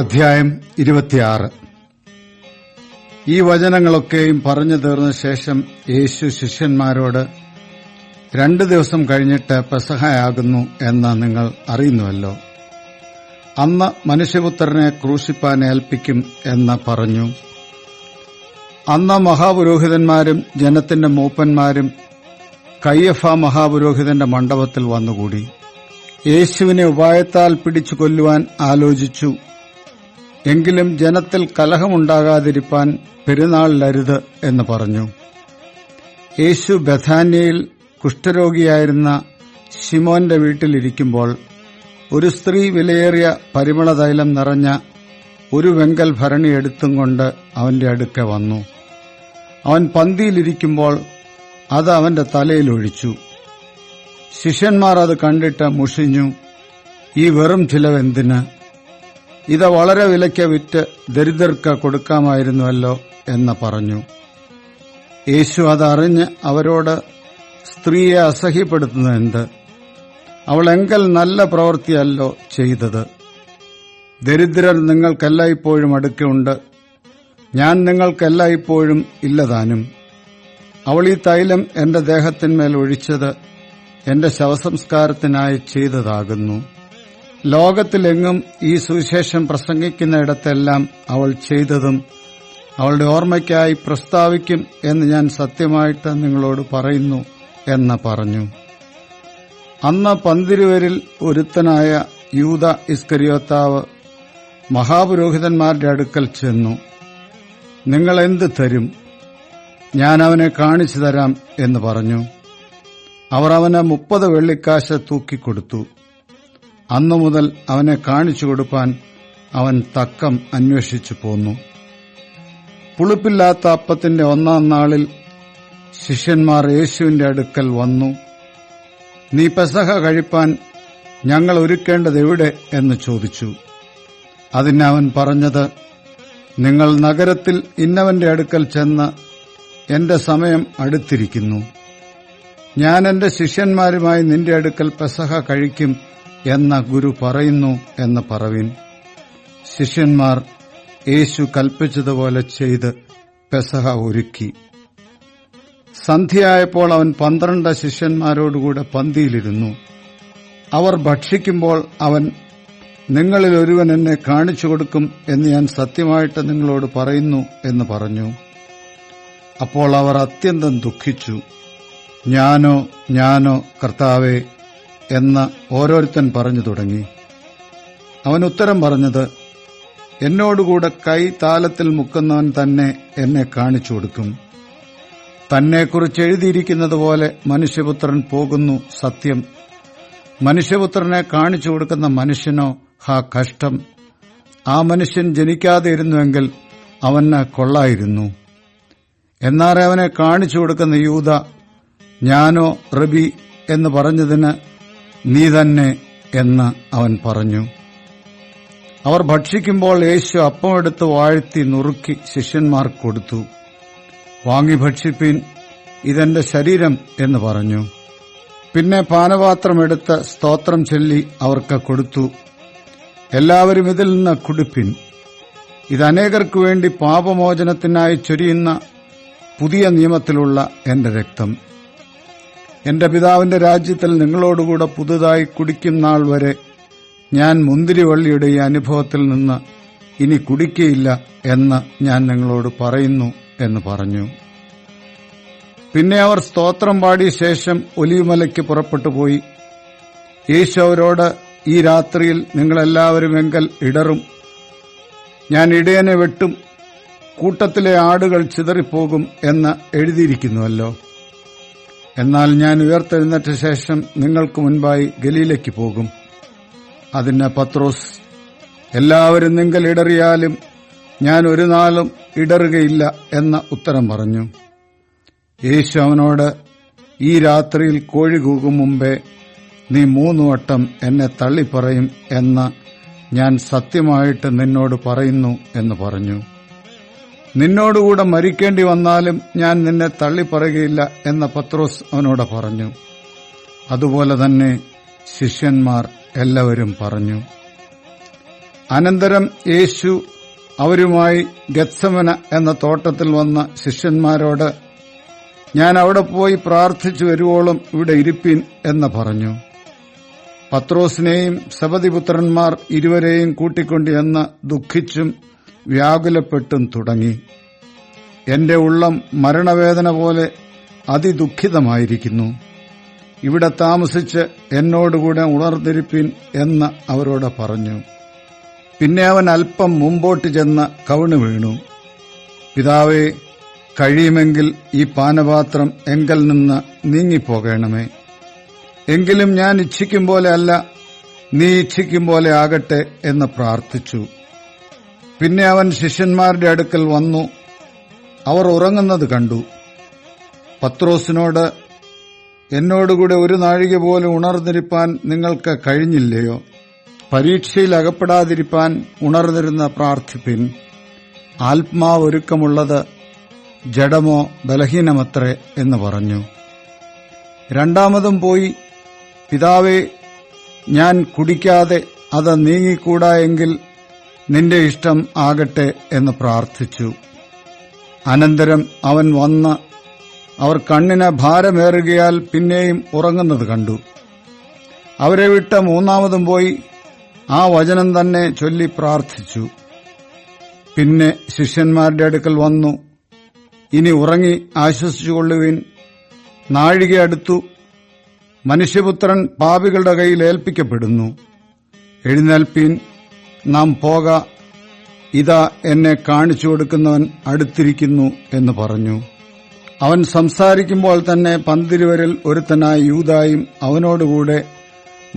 അധ്യായം ഇരുപത്തിയാറ്. ഈ വചനങ്ങളൊക്കെയും പറഞ്ഞു തീർന്ന ശേഷം യേശു ശിഷ്യന്മാരോട് രണ്ടു ദിവസം കഴിഞ്ഞിട്ട് പെസഹയാകുന്നു എന്ന് നിങ്ങൾ അറിയുന്നുവല്ലോ. അന്ന് മനുഷ്യപുത്രനെ ക്രൂശിപ്പാൻ ഏൽപ്പിക്കും എന്ന് പറഞ്ഞു. അന്ന് മഹാപുരോഹിതന്മാരും ജനത്തിന്റെ മൂപ്പന്മാരും കയ്യഫ മഹാപുരോഹിതന്റെ മണ്ഡപത്തിൽ വന്നുകൂടി. യേശുവിനെ ഉപായത്താൽ പിടിച്ചു കൊല്ലുവാൻ ആലോചിച്ചു. എങ്കിലും ജനത്തിൽ കലഹമുണ്ടാകാതിരിപ്പാൻ പെരുന്നാളിലരുത് എന്ന് പറഞ്ഞു. യേശു ബഥാന്യയിൽ കുഷ്ഠരോഗിയായിരുന്ന ഷിമോന്റെ വീട്ടിലിരിക്കുമ്പോൾ ഒരു സ്ത്രീ വിലയേറിയ പരിമളതൈലം നിറഞ്ഞ ഒരു വെങ്കൽ ഭരണി എടുത്തും കൊണ്ട് അവന്റെ അടുക്ക വന്നു. അവൻ പന്തിയിലിരിക്കുമ്പോൾ അത് അവന്റെ തലയിൽ ഒഴിച്ചു. ശിഷ്യന്മാർ അത് കണ്ടിട്ട് മുഷിഞ്ഞു ഈ വെറും ചിലവെന്തിന്? ഇത് വളരെ വിലയ്ക്ക് വിറ്റ് ദരിദ്രർക്ക് കൊടുക്കാമായിരുന്നുവല്ലോ എന്ന് പറഞ്ഞു. യേശു അതറിഞ്ഞ് അവരോട് സ്ത്രീയെ അസഹ്യപ്പെടുത്തുന്നതെന്ത് അവൾ എങ്കൽ നല്ല പ്രവൃത്തിയല്ലോ ചെയ്തത്. ദരിദ്രർ നിങ്ങൾക്കെല്ലായ്പ്പോഴും അടുക്കുണ്ട് ഞാൻ നിങ്ങൾക്കെല്ലായ്പ്പോഴും ഇല്ലതാനും. അവൾ ഈ തൈലം എന്റെ ദേഹത്തിന്മേൽ ഒഴിച്ചത് എന്റെ ശവസംസ്കാരത്തിനായി ചെയ്തതാകുന്നു. ലോകത്തിലെങ്ങും ഈ സുവിശേഷം പ്രസംഗിക്കുന്നിടത്തെല്ലാം അവൾ ചെയ്തതും അവളുടെ ഓർമ്മയ്ക്കായി പ്രസ്താവിക്കും എന്ന് ഞാൻ സത്യമായിട്ട് നിങ്ങളോട് പറയുന്നു എന്ന് പറഞ്ഞു. അന്ന് പന്തിരുവരിൽ ഒരുത്തനായ യൂത ഇസ്കരിയോത്താവ് മഹാപുരോഹിതന്മാരുടെ അടുക്കൽ ചെന്നു. നിങ്ങൾ എന്ത് തരും? ഞാൻ അവനെ കാണിച്ചു തരാം എന്ന് പറഞ്ഞു. അവർ അവന് മുപ്പത് വെള്ളിക്കാശ് തൂക്കിക്കൊടുത്തു. അന്നു മുതൽ അവനെ കാണിച്ചു കൊടുക്കാൻ അവൻ തക്കം അന്വേഷിച്ചു പോന്നു. പുളിപ്പില്ലാത്ത അപ്പത്തിന്റെ ഒന്നാം നാളിൽ ശിഷ്യന്മാർ യേശുവിന്റെ അടുക്കൽ വന്നു. നീ പെസഹ കഴിപ്പാൻ ഞങ്ങൾ ഒരുക്കേണ്ടത് എവിടെ? എന്ന് ചോദിച്ചു. അതിന് അവൻ പറഞ്ഞത് നിങ്ങൾ നഗരത്തിൽ ഇന്നവന്റെ അടുക്കൽ ചെന്ന് എന്റെ സമയം അടുത്തിരിക്കുന്നു. ഞാൻ എന്റെ ശിഷ്യന്മാരുമായി നിന്റെ അടുക്കൽ പെസഹ കഴിക്കും എന്ന ഗുരു പറയുന്നു എന്ന് പറവിൻ. ശിഷ്യന്മാർ യേശു കൽപ്പിച്ചതുപോലെ ചെയ്ത് പെസഹ ഒരുക്കി. സന്ധ്യയായപ്പോൾ അവൻ പന്ത്രണ്ട് ശിഷ്യന്മാരോടുകൂടെ പന്തിയിലിരുന്നു. അവർ ഭക്ഷിക്കുമ്പോൾ അവൻ നിങ്ങളിൽ ഒരുവൻ എന്നെ കാണിച്ചു കൊടുക്കും എന്ന് ഞാൻ സത്യമായിട്ട് നിങ്ങളോട് പറയുന്നു എന്ന് പറഞ്ഞു. അപ്പോൾ അവർ അത്യന്തം ദുഃഖിച്ചു. ഞാനോ ഞാനോ കർത്താവേ എന്ന് ഓരോരുത്തൻ പറഞ്ഞു തുടങ്ങി. അവൻ ഉത്തരം പറഞ്ഞത് എന്നോടുകൂടെ കൈ താലത്തിൽ മുക്കുന്നവൻ തന്നെ എന്നെ കാണിച്ചു കൊടുക്കും. തന്നെക്കുറിച്ച് എഴുതിയിരിക്കുന്നത് പോലെ മനുഷ്യപുത്രൻ പോകുന്നു സത്യം. മനുഷ്യപുത്രനെ കാണിച്ചു കൊടുക്കുന്ന മനുഷ്യനോ ഹാ കഷ്ടം. ആ മനുഷ്യൻ ജനിക്കാതെ ഇരുന്നുവെങ്കിൽ അവന് കൊള്ളായിരുന്നു. എന്നാറെ അവനെ കാണിച്ചു കൊടുക്കുന്ന യൂത ഞാനോ റബി എന്ന് പറഞ്ഞതിന് നീ തന്നെ എന്ന് അവൻ പറഞ്ഞു. അവർ ഭക്ഷിക്കുമ്പോൾ യേശു അപ്പം അപ്പമെടുത്ത് വാഴ്ത്തി നുറുക്കി ശിഷ്യന്മാർ കൊടുത്തു. വാങ്ങി ഭക്ഷിപ്പിൻ ഇതെന്റെ ശരീരം എന്ന് പറഞ്ഞു. പിന്നെ പാനപാത്രമെടുത്ത് സ്തോത്രം ചൊല്ലി അവർക്ക് കൊടുത്തു. എല്ലാവരും ഇതിൽ നിന്ന് കുടിപ്പിൻ. ഇത് വേണ്ടി പാപമോചനത്തിനായി ചൊരിയുന്ന പുതിയ നിയമത്തിലുള്ള എന്റെ രക്തം. എന്റെ പിതാവിന്റെ രാജ്യത്തിൽ നിങ്ങളോടുകൂടെ പുതുതായി കുടിക്കും നാൾ വരെ ഞാൻ മുന്തിരിവള്ളിയുടെ ഈ അനുഭവത്തിൽ നിന്ന് ഇനി കുടിക്കയില്ല എന്ന് ഞാൻ നിങ്ങളോട് പറയുന്നു എന്ന് പറഞ്ഞു. പിന്നെ അവർ സ്തോത്രം പാടിയ ശേഷം ഒലിവുമലയ്ക്ക് പുറപ്പെട്ടു പോയി. യേശുവരോട് ഈ രാത്രിയിൽ നിങ്ങളെല്ലാവരും എങ്കൽ ഇടറും. ഞാൻ ഇടയനെ വെട്ടും. കൂട്ടത്തിലെ ആടുകൾ ചിതറിപ്പോകും എന്ന് എഴുതിയിരിക്കുന്നുവല്ലോ. എന്നാൽ ഞാൻ ഉയർത്തെഴുന്നേറ്റ ശേഷം നിങ്ങൾക്ക് മുൻപായി ഗലീലയ്ക്ക് പോകും. അതിന് പത്രോസ് എല്ലാവരും നിങ്ങൾ ഇടറിയാലും ഞാൻ ഒരു നാളും ഇടറുകയില്ല എന്ന ഉത്തരം പറഞ്ഞു. യേശു അവനോട് ഈ രാത്രിയിൽ കോഴി കൂകും മുമ്പേ നീ മൂന്നു വട്ടം എന്നെ തള്ളിപ്പറയും എന്ന ഞാൻ സത്യമായിട്ട് നിന്നോട് പറയുന്നു എന്ന് പറഞ്ഞു. നിന്നോടുകൂടെ മരിക്കേണ്ടി വന്നാലും ഞാൻ നിന്നെ തള്ളിപ്പറയുകയില്ല എന്ന പത്രോസ് അവനോട് പറഞ്ഞു. അതുപോലെ തന്നെ ശിഷ്യന്മാർ എല്ലാവരും പറഞ്ഞു. അനന്തരം യേശു അവരുമായി ഗത്സമന എന്ന തോട്ടത്തിൽ വന്ന ശിഷ്യന്മാരോട് ഞാൻ അവിടെ പോയി പ്രാർത്ഥിച്ചു വരുവോളം ഇവിടെ ഇരിപ്പിൻ എന്ന് പറഞ്ഞു. പത്രോസിനെയും സബതിപുത്രന്മാർ ഇരുവരെയും കൂട്ടിക്കൊണ്ടു എന്ന് ദുഃഖിച്ചും വ്യാകുലപ്പെട്ടും തുടങ്ങി. എന്റെ ഉള്ളം മരണവേദന പോലെ അതിദുഃഖിതമായിരിക്കുന്നു. ഇവിടെ താമസിച്ച് എന്നോടുകൂടെ ഉണർന്നിരിപ്പിൻ എന്ന് അവരോട് പറഞ്ഞു. പിന്നെ അവൻ അല്പം മുമ്പോട്ട് ചെന്ന് കവിണ് വീണു. പിതാവേ കഴിയുമെങ്കിൽ ഈ പാനപാത്രം എങ്കൽ നിന്ന് നീങ്ങിപ്പോകണമേ. എങ്കിലും ഞാൻ ഇച്ഛിക്കും പോലെ അല്ല നീ ഇച്ഛിക്കും പോലെ ആകട്ടെ എന്ന് പ്രാർത്ഥിച്ചു. പിന്നെ അവൻ ശിഷ്യന്മാരുടെ അടുക്കൽ വന്നു. അവർ ഉറങ്ങുന്നത് കണ്ടു. പത്രോസിനോട് എന്നോടുകൂടെ ഒരു നാഴിക പോലെ ഉണർന്നിരിപ്പാൻ നിങ്ങൾക്ക് കഴിഞ്ഞില്ലയോ? പരീക്ഷയിൽ അകപ്പെടാതിരിപ്പാൻ ഉണർന്നിരുന്ന പ്രാർത്ഥിപ്പിൻ. ആത്മാവൊരുക്കമുള്ളത് ജഡമോ ബലഹീനമത്രേ എന്ന് പറഞ്ഞു. രണ്ടാമതും പോയി പിതാവേ ഞാൻ കുടിക്കാതെ അത് നീങ്ങിക്കൂടാ എങ്കിൽ നിന്റെ ഇഷ്ടം ആകട്ടെ എന്ന് പ്രാർത്ഥിച്ചു. അനന്തരം അവൻ വന്ന് അവർ കണ്ണിന് ഭാരമേറുകയാൽ പിന്നെയും ഉറങ്ങുന്നത് കണ്ടു. അവരെ വിട്ട മൂന്നാമതും പോയി ആ വചനം തന്നെ ചൊല്ലി പ്രാർത്ഥിച്ചു. പിന്നെ ശിഷ്യന്മാരുടെ അടുക്കൽ വന്നു. ഇനി ഉറങ്ങി ആശ്വസിച്ചുകൊള്ളുവിൻ. നാഴിക അടുത്തു മനുഷ്യപുത്രൻ പാപികളുടെ കയ്യിൽ ഏൽപ്പിക്കപ്പെടുന്നു. എഴുന്നേൽപ്പീൻ. നാം പോക ഇതാ എന്നെ കാണിച്ചു കൊടുക്കുന്നവൻ അടുത്തിരിക്കുന്നു എന്ന് പറഞ്ഞു. അവൻ സംസാരിക്കുമ്പോൾ തന്നെ പന്തിരുവരിൽ ഒരുത്തനായ യൂതായും അവനോടുകൂടെ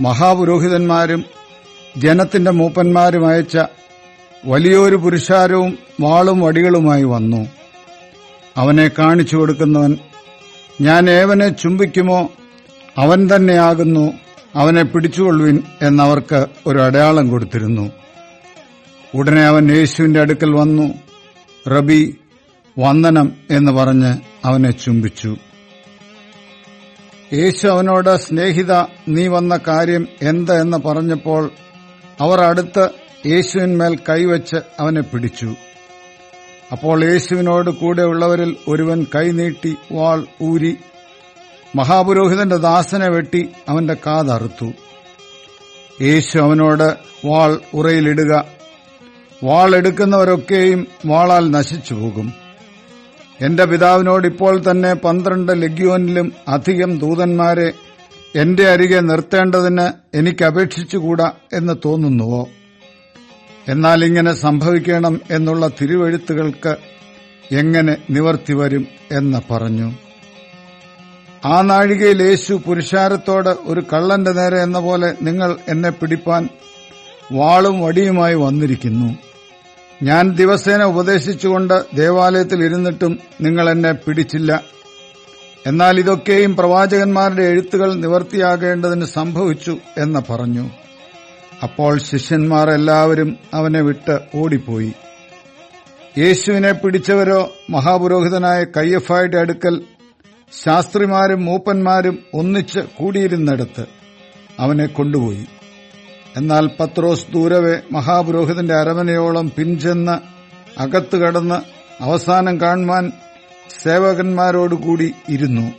മഹാപുരോഹിതന്മാരും ജനത്തിന്റെ മൂപ്പന്മാരും അയച്ച വലിയൊരു പുരുഷാരവും വാളും വടികളുമായി വന്നു. അവനെ കാണിച്ചു കൊടുക്കുന്നവൻ ഞാൻ ഏവനെ ചുംബിക്കുമോ? അവൻ തന്നെയാകുന്നു അവനെ പിടിച്ചുകൊള്ളുവിൻ എന്നവർക്ക് ഒരു അടയാളം കൊടുത്തിരുന്നു. ഉടനെ അവൻ യേശുവിന്റെ അടുക്കൽ വന്നു. റബി വന്ദനം എന്ന് പറഞ്ഞ് അവനെ ചുംബിച്ചു. യേശു അവനോട് സ്നേഹിത നീ വന്ന കാര്യം എന്ത് എന്ന് പറഞ്ഞപ്പോൾ അവർ അടുത്ത് യേശുവിന്മേൽ കൈവച്ച് അവനെ പിടിച്ചു. അപ്പോൾ യേശുവിനോട് കൂടെ ഉള്ളവരിൽ ഒരുവൻ കൈനീട്ടി വാൾ ഊരി മഹാപുരോഹിതന്റെ ദാസനെ വെട്ടി അവന്റെ കാതറുത്തു. യേശു അവനോട് വാൾ ഉറയിലിടുക വാൾ എടുക്കുന്നവരൊക്കെയും വാളാൽ നശിച്ചു പോകും എന്റെ പിതാവിനോട് ഇപ്പോൾ തന്നെ പന്ത്രണ്ട് ലഗ്യോനിലും അധികം ദൂതന്മാരെ എന്റെ അരികെ നിർത്തേണ്ടതിന് എനിക്ക് അപേക്ഷിച്ചുകൂടാ എന്ന് തോന്നുന്നുവോ? എന്നാൽ ഇങ്ങനെ സംഭവിക്കണം എന്നുള്ള തിരുവെഴുത്തുകൾക്ക് എങ്ങനെ നിവർത്തി വരും എന്ന് പറഞ്ഞു. ആ നാഴികയിൽ യേശു പുരുഷാരത്തോട് ഒരു കള്ളന്റെ നേരെ എന്ന പോലെ നിങ്ങൾ എന്നെ പിടിപ്പാൻ വാളും വടിയുമായി വന്നിരിക്കുന്നു. ഞാൻ ദിവസേന ഉപദേശിച്ചുകൊണ്ട് ദേവാലയത്തിൽ ഇരുന്നിട്ടും നിങ്ങൾ എന്നെ പിടിച്ചില്ല. എന്നാൽ ഇതൊക്കെയും പ്രവാചകന്മാരുടെ എഴുത്തുകൾ നിവർത്തിയാകേണ്ടതിന് സംഭവിച്ചു എന്ന് പറഞ്ഞു. അപ്പോൾ ശിഷ്യന്മാർ എല്ലാവരും അവനെ വിട്ട് ഓടിപ്പോയി. യേശുവിനെ പിടിച്ചവരോ മഹാപുരോഹിതനായ കയ്യഫായുടെ അടുക്കൽ ശാസ്ത്രിമാരും മൂപ്പന്മാരും ഒന്നിച്ച് കൂടിയിരുന്നിടത്ത് അവനെ കൊണ്ടുപോയി. എന്നാൽ പത്രോസ് ദൂരവെ മഹാപുരോഹിതന്റെ അരമനയോളം പിൻചെന്ന് അകത്തു കടന്ന് അവസാനം കാണുവാൻ സേവകന്മാരോടുകൂടി ഇരുന്നു.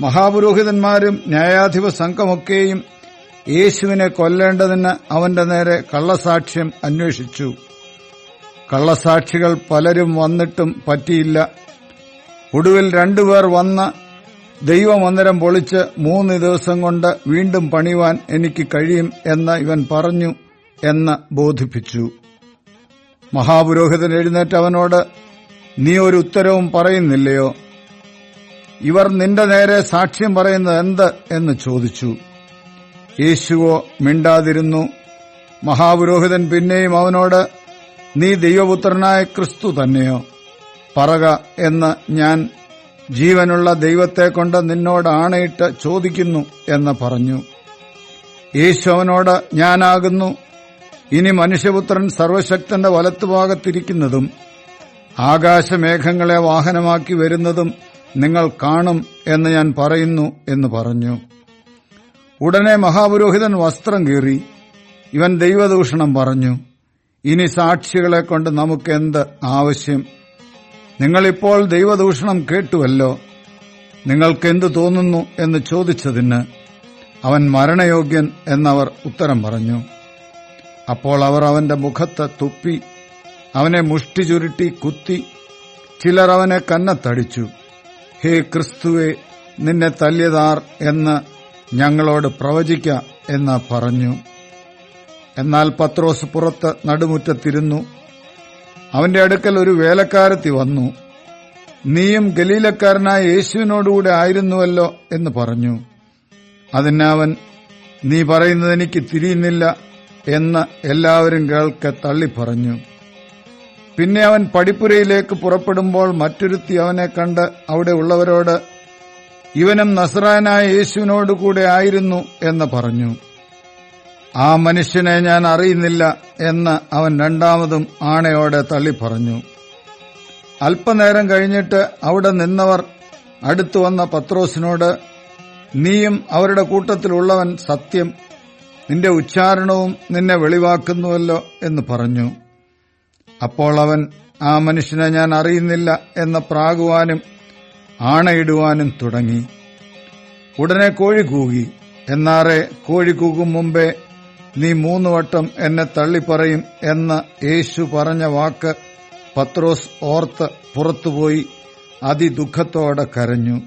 മഹാപുരോഹിതന്മാരും ന്യായാധിപ സംഘമൊക്കെയും യേശുവിനെ കൊല്ലേണ്ടതിന് അവന്റെ നേരെ കള്ളസാക്ഷ്യം അന്വേഷിച്ചു. കള്ളസാക്ഷികൾ പലരും വന്നിട്ടും പറ്റിയില്ല. ഒടുവിൽ രണ്ടുപേർ വന്ന് ദൈവമന്ദിരം പൊളിച്ച് മൂന്ന് ദിവസം കൊണ്ട് വീണ്ടും പണിവാൻ എനിക്ക് കഴിയും എന്ന് ഇവൻ പറഞ്ഞു എന്ന് ബോധിപ്പിച്ചു. മഹാപുരോഹിതൻ എഴുന്നേറ്റ് അവനോട് നീ ഒരു ഉത്തരവും പറയുന്നില്ലയോ? ഇവർ നിന്റെ നേരെ സാക്ഷ്യം പറയുന്നത് എന്ത്? എന്ന് ചോദിച്ചു. യേശുവോ മിണ്ടാതിരുന്നു. മഹാപുരോഹിതൻ പിന്നെയും അവനോട് നീ ദൈവപുത്രനായ ക്രിസ്തു തന്നെയോ? പറക എന്ന് ഞാൻ ജീവനുള്ള ദൈവത്തെ കൊണ്ട് നിന്നോട് ആണയിട്ട് ചോദിക്കുന്നു എന്ന് പറഞ്ഞു. ഈശോവനോട് ഞാനാകുന്നു. ഇനി മനുഷ്യപുത്രൻ സർവശക്തന്റെ വലത്തുഭാഗത്തിരിക്കുന്നതും ആകാശമേഘങ്ങളെ വാഹനമാക്കി വരുന്നതും നിങ്ങൾ കാണും എന്ന് ഞാൻ പറയുന്നു എന്ന് പറഞ്ഞു. ഉടനെ മഹാപുരോഹിതൻ വസ്ത്രം കീറി ഇവൻ ദൈവദൂഷണം പറഞ്ഞു. ഇനി സാക്ഷികളെ കൊണ്ട് നമുക്കെന്ത് ആവശ്യം? നിങ്ങളിപ്പോൾ ദൈവദൂഷണം കേട്ടുവല്ലോ. നിങ്ങൾക്കെന്തു തോന്നുന്നു എന്ന് ചോദിച്ചതിന് അവൻ മരണയോഗ്യൻ എന്നവർ ഉത്തരം പറഞ്ഞു. അപ്പോൾ അവർ അവന്റെ മുഖത്ത് തുപ്പി അവനെ മുഷ്ടി ചുരുട്ടി കുത്തി ചിലർ അവനെ കന്നത്തടിച്ചു. ഹേ ക്രിസ്തുവെ നിന്നെ തല്യതാർ എന്ന് ഞങ്ങളോട് പ്രവചിക്ക എന്ന് പറഞ്ഞു. എന്നാൽ പത്രോസ് പുറത്ത് നടുമുറ്റത്തിരുന്നു. അവന്റെ അടുക്കൽ ഒരു വേലക്കാരത്തി വന്നു. നീയും ഗലീലക്കാരനായ യേശുവിനോടുകൂടെ ആയിരുന്നുവല്ലോ എന്ന് പറഞ്ഞു. അതിനവൻ നീ പറയുന്നത് എനിക്ക് തിരിയുന്നില്ല എന്ന് എല്ലാവരും കേൾക്കെ തള്ളിപ്പറഞ്ഞു പിന്നെ അവൻ പടിപ്പുരയിലേക്ക് പുറപ്പെടുമ്പോൾ മറ്റൊരുത്തി അവനെ കണ്ട് അവിടെ ഉള്ളവരോട് ഇവനും നസ്രാനായ യേശുവിനോടുകൂടെ ആയിരുന്നു എന്ന് പറഞ്ഞു. ആ മനുഷ്യനെ ഞാൻ അറിയുന്നില്ല എന്ന് അവൻ രണ്ടാമതും ആണയോടെ തള്ളിപ്പറഞ്ഞു. അല്പനേരം കഴിഞ്ഞിട്ട് അവിടെ നിന്നവർ അടുത്തു വന്ന പത്രോസിനോട് നീയും അവരുടെ കൂട്ടത്തിലുള്ളവൻ സത്യം. നിന്റെ ഉച്ചാരണവും നിന്നെ വെളിവാക്കുന്നുവല്ലോ എന്ന് പറഞ്ഞു. അപ്പോൾ അവൻ ആ മനുഷ്യനെ ഞാൻ അറിയുന്നില്ല എന്ന് പ്രാകുവാനും ആണയിടുവാനും തുടങ്ങി. ഉടനെ കോഴി കൂകി. എന്നാറെ കോഴി കൂകും മുമ്പേ നീ മൂന്ന് വട്ടം എന്നെ തള്ളിപ്പറയും എന്ന് യേശു പറഞ്ഞ വാക്ക് പത്രോസ് ഓർത്ത് പുറത്തുപോയി അതിദുഃഖത്തോടെ കരഞ്ഞു.